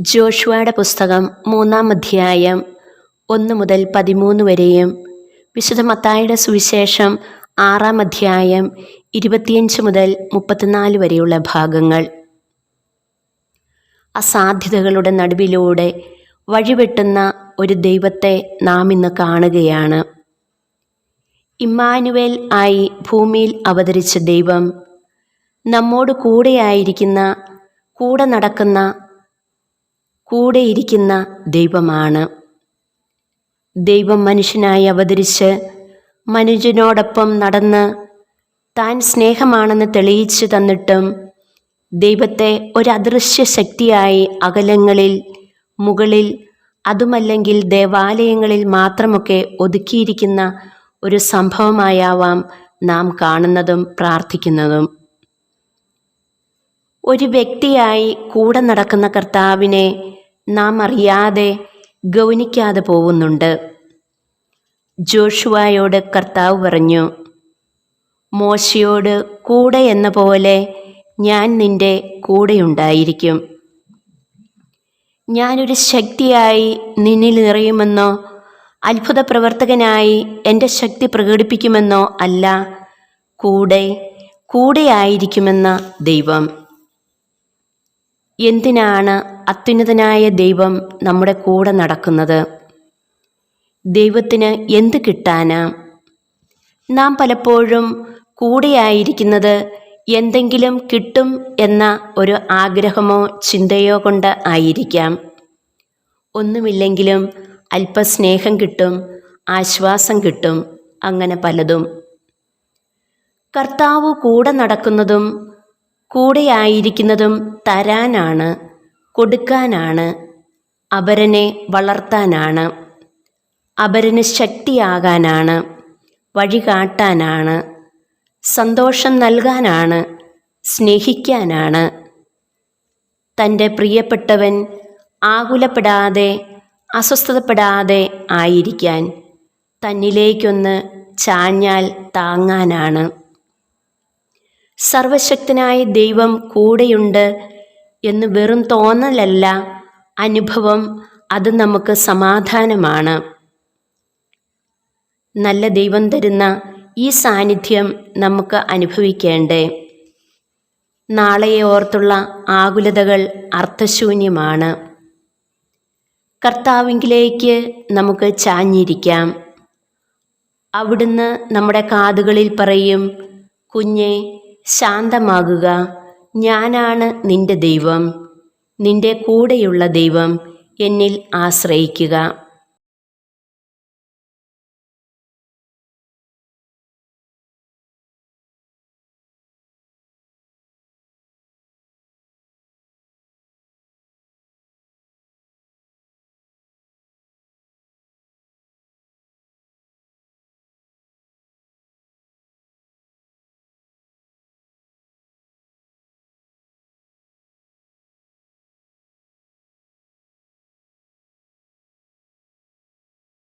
ജോഷുവയുടെ പുസ്തകം മൂന്നാം അധ്യായം ഒന്ന് മുതൽ പതിമൂന്ന് വരെയും വിശുദ്ധ മത്തായുടെ സുവിശേഷം ആറാം അധ്യായം ഇരുപത്തിയഞ്ച് മുതൽ മുപ്പത്തിനാല് വരെയുള്ള ഭാഗങ്ങൾ. അസാധ്യതകളുടെ നടുവിലൂടെ വഴിവെട്ടുന്ന ഒരു ദൈവത്തെ നാം ഇന്ന് കാണുകയാണ്. ഇമ്മാനുവേൽ ആയി ഭൂമിയിൽ അവതരിച്ച ദൈവം നമ്മോട് കൂടെയായിരിക്കുന്ന കൂടെ നടക്കുന്ന കൂടെയിരിക്കുന്ന ദൈവമാണ്. ദൈവം മനുഷ്യനായി അവതരിച്ച് മനുഷ്യനോടൊപ്പം നടന്ന് താൻ സ്നേഹമാണെന്ന് തെളിയിച്ചു തന്നിട്ടും ദൈവത്തെ ഒരു ശക്തിയായി അകലങ്ങളിൽ മുകളിൽ അതുമല്ലെങ്കിൽ ദേവാലയങ്ങളിൽ മാത്രമൊക്കെ ഒതുക്കിയിരിക്കുന്ന ഒരു സംഭവമായാവാം നാം കാണുന്നതും പ്രാർത്ഥിക്കുന്നതും. ഒരു വ്യക്തിയായി കൂടെ നടക്കുന്ന കർത്താവിനെ നാം അറിയാതെ ഗൗനിക്കാതെ പോകുന്നുണ്ട്. ജോഷുവായോട് കർത്താവ് പറഞ്ഞു മോശയോട് കൂടെ എന്ന പോലെ ഞാൻ നിന്റെ കൂടെയുണ്ടായിരിക്കും ഞാനൊരു ശക്തിയായി നിന്നിൽ നിറയുമെന്നോ അത്ഭുത പ്രവർത്തകനായി എന്റെ ശക്തി പ്രകടിപ്പിക്കുമെന്നോ അല്ല കൂടെ കൂടെയായിരിക്കുമെന്ന ദൈവം. എന്തിനാണ് അത്യുന്നതനായ ദൈവം നമ്മുടെ കൂടെ നടക്കുന്നത്? ദൈവത്തിന് എന്ത് കിട്ടാന്? നാം പലപ്പോഴും കൂടെയായിരിക്കുന്നത് എന്തെങ്കിലും കിട്ടും എന്ന ഒരു ആഗ്രഹമോ ചിന്തയോ കൊണ്ട് ആയിരിക്കാം. ഒന്നുമില്ലെങ്കിലും അല്പസ്നേഹം കിട്ടും ആശ്വാസം കിട്ടും അങ്ങനെ പലതും. കർത്താവ് കൂടെ നടക്കുന്നതും കൂടെയായിരിക്കുന്നതും തരാനാണ് കൊടുക്കാനാണ് അപരനെ വളർത്താനാണ് അപരന് ശക്തിയാകാനാണ് വഴികാട്ടാനാണ് സന്തോഷം നൽകാനാണ് സ്നേഹിക്കാനാണ്. തന്റെ പ്രിയപ്പെട്ടവൻ ആകുലപ്പെടാതെ അസ്വസ്ഥതപ്പെടാതെ ആയിരിക്കാൻ തന്നിലേക്കൊന്ന് ചാഞ്ഞാൽ താങ്ങാനാണ്. സർവശക്തനായ ദൈവം കൂടെയുണ്ട് എന്ന് വെറും തോന്നലല്ല. അനുഭവം അത് നമുക്ക് സമാധാനമാണ്. നല്ല ദൈവം തരുന്ന ഈ സാന്നിധ്യം നമുക്ക് അനുഭവിക്കേണ്ടേ. നാളെയെ ഓർത്തുള്ള ആകുലതകൾ അർത്ഥശൂന്യമാണ്. കർത്താവിങ്കിലേക്ക് നമുക്ക് ചാഞ്ഞിരിക്കാം. അവിടുന്ന് നമ്മുടെ കാതുകളിൽ പറയും കുഞ്ഞെ ശാന്തമാകുക. ഞാനാണ് നിന്റെ ദൈവം. നിന്റെ കൂടെയുള്ള ദൈവം എന്നിൽ ആശ്രയിക്കുക.